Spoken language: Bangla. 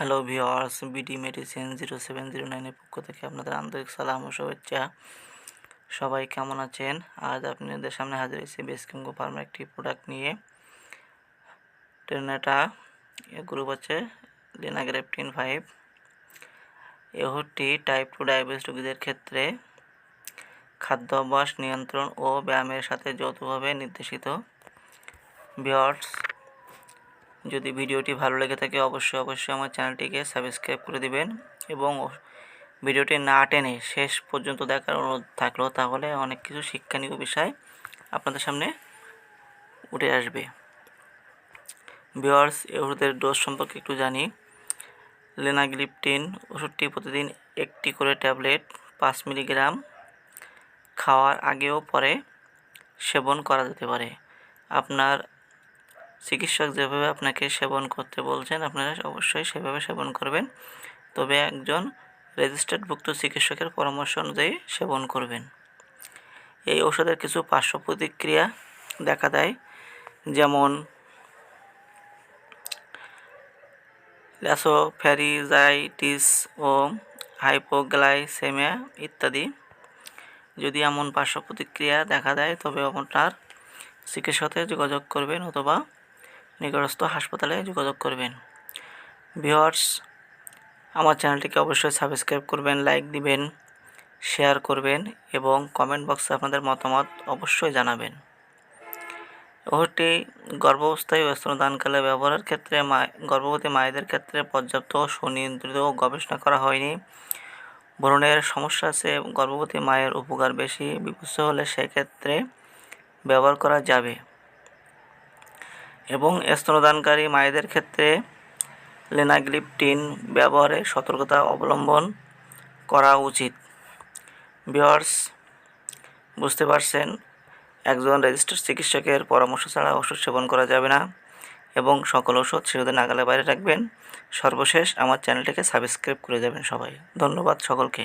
Hello viewers BD medicine zero seven zero নাইনের পক্ষ থেকে আপনাদের আন্তরিক সালাম ও শুভেচ্ছা। সবাই কেমন আছেন? আজ আপনাদের সামনে হাজির হয়েছি বেসকিঙ্গো ফার্মের একটি প্রোডাক্ট নিয়ে। ট্রেনেটা গ্রুপ আছে লিনাগ্রেপটিন ফাইভ। এ টাইপ টু ডায়াবেটিস রোগীদের ক্ষেত্রে খাদ্যাভ্যাস নিয়ন্ত্রণ ও ব্যায়ামের সাথে যৌথভাবে নির্দেশিত। ভিওয়ার্স যদি ভিডিওটি ভালো লেগে থাকে, অবশ্যই অবশ্যই আমার চ্যানেলটিকে সাবস্ক্রাইব করে দিবেন এবং ভিডিওটি না টেনে শেষ পর্যন্ত দেখার অনুরোধ থাকল, তাহলে অনেক কিছু শিক্ষণীয় বিষয় আপনাদের সামনে উঠে আসবে। ভিওয়ার্স ওষুধের ডোজ সম্পর্কে একটু জানি। লেনাগ্লিপটিন ওষুধটি প্রতিদিন একটি করে ট্যাবলেট, পাঁচ মিলিগ্রাম খাওয়ার আগেও পরে সেবন করা যেতে পারে। আপনার চিকিৎসক যেভাবে আপনাকে সেবন করতে বলছেন, আপনারা অবশ্যই সেভাবে সেবন করবেন। তবে একজন রেজিস্টার্ডভুক্ত চিকিৎসকের পরামর্শ অনুযায়ী সেবন করবেন। এই ওষুধের কিছু পার্শ্ব প্রতিক্রিয়া দেখা দেয়, যেমন ল্যাসোফ্যারিজাইটিস ও হাইপোগ্লাইসেমিয়া ইত্যাদি। যদি এমন পার্শ্ব প্রতিক্রিয়া দেখা দেয়, তবে আপনার চিকিৎসকের যোগাযোগ করবেন অথবা নিকটস্থ হাসপাতালে যোগাযোগ করবেন। ভিওয়ার্স আমার চ্যানেলটিকে অবশ্যই সাবস্ক্রাইব করবেন, লাইক দিবেন, শেয়ার করবেন এবং কমেন্ট বক্সে আপনাদের মতামত অবশ্যই জানাবেন। ওষুধটি গর্ভাবস্থায় স্তনদানকালে ব্যবহারের ক্ষেত্রে গর্ভবতী মায়েদের ক্ষেত্রে পর্যাপ্ত সুনিয়ন্ত্রিত গবেষণা করা হয়নি। ভ্রণের সমস্যা আছে, গর্ভবতী মায়ের উপকার বেশি বিপুষ্ট হলে সেক্ষেত্রে ব্যবহার করা যাবে। এবং স্তনদানকারী মায়েদের ক্ষেত্রে লেনাগ্লিপটিন ব্যবহারে সতর্কতা অবলম্বন করা উচিত। বিয়ার্স বুঝতে পারছেন, একজন রেজিস্টার্ড চিকিৎসকের পরামর্শ ছাড়া ওষুধ সেবন করা যাবে না এবং সকল ওষুধ শিশুদের নাগালে বাইরে রাখবেন। সর্বশেষ আমার চ্যানেলটিকে সাবস্ক্রাইব করে যাবেন সবাই। ধন্যবাদ সকলকে।